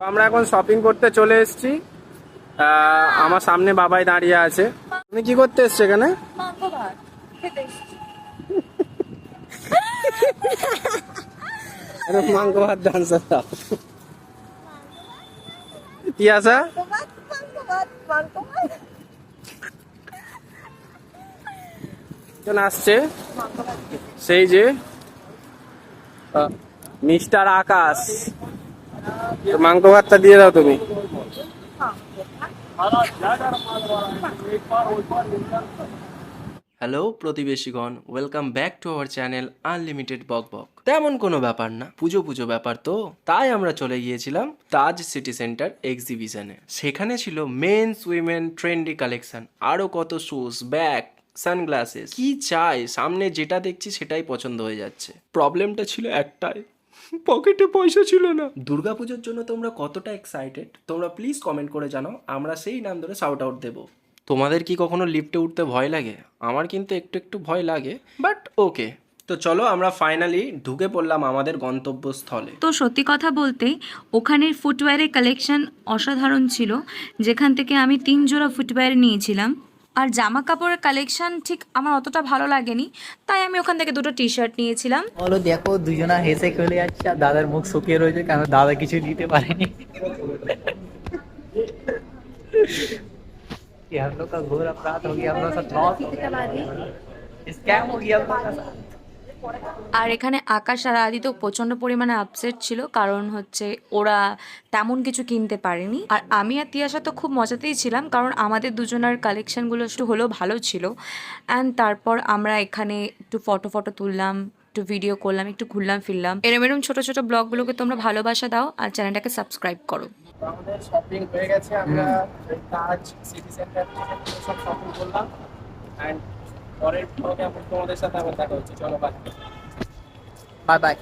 আমরা এখন শপিং করতে চলে এসেছি। আমার সামনে বাবাই দাঁড়িয়ে আছে। তুমি কি করতে এসছো এখানে? মাংস ভাত। ডান্স কি আসা আসছে। সেই যে মিস্টার আকাশ। তো মাংস ভাতটা দিয়ে দাও তুমি। Hello প্রতিবেশীগণ welcome back to our channel unlimited বক বক তেমন কোনো ব্যাপার না, পুজো পুজো ব্যাপার তো, তাই আমরা চলে গিয়েছিলাম তাজ সিটি সেন্টার এক্সিবিশনে সেখানে ছিল মেন্স উইমেন ট্রেন্ডি কালেকশন আরও কত শুজ ব্যাগ সানগ্লাসেস কি চাই, সামনে যেটা দেখছি সেটাই পছন্দ হয়ে যাচ্ছে। প্রবলেমটা ছিল একটাই পকেটে পয়সা ছিল না। দুর্গাপুজোর জন্য তোমরা কতটা এক্সাইটেড তোমরা প্লিজ কমেন্ট করে জানাও আমরা সেই নাম ধরে শাউট আউট দেবো। তোমাদের কি কখনো লিফটে উঠতে ভয় লাগে? আমার কিন্তু একটু একটু ভয় লাগে বাট ওকে তো চলো আমরা ফাইনালি ঢুকে পড়লাম আমাদের গন্তব্যস্থলে। তো সত্যি কথা বলতে ওখানের ফুটওয়্যারের কালেকশন অসাধারণ ছিল যেখান থেকে আমি তিন জোড়া ফুটওয়্যার নিয়েছিলাম। আর জামা কাপড়ের কালেকশন ঠিক আমার অতটা ভালো লাগেনি তাই আমি ওখান থেকে দুটো টি শার্ট নিয়েছিলাম বলো দেখো দুজনা হেসে খেলে যাচ্ছে আর দাদার মুখ শুকিয়ে রয়েছে কেন দাদা কিছু দিতে পারেনি कि हम लोग का घोर अपराध हो गया हम लोग साथ लॉस हो गया स्कैम हो गया हम लोग का साथ আর এখানে আকাশ আর আদি তো প্রচণ্ড পরিমাণে আপসেট ছিল কারণ হচ্ছে ওরা তেমন কিছু কিনতে পারেনি। আর আমি আর তিয়াশা তো খুব মজাতেই ছিলাম কারণ আমাদের দুজনের কালেকশনগুলো একটু হলেও ভালো ছিল। অ্যান্ড তারপর আমরা এখানে একটু ফটো ফটো তুললাম একটু ভিডিও করলাম একটু ঘুরলাম ফিরলাম। এরম এরম ছোটো ছোটো ব্লগগুলোকে তোমরা ভালোবাসা দাও আর চ্যানেলটাকে সাবস্ক্রাইব করো। আমাদের শপিং হয়ে গেছে আমরা তাজ সিটি সেন্টার থেকে সব শপিং করলাম। অ্যান্ড পরের ব্লগে আমি তোমাদের সাথে আবার দেখা হচ্ছে। চলো বাই বাই বাই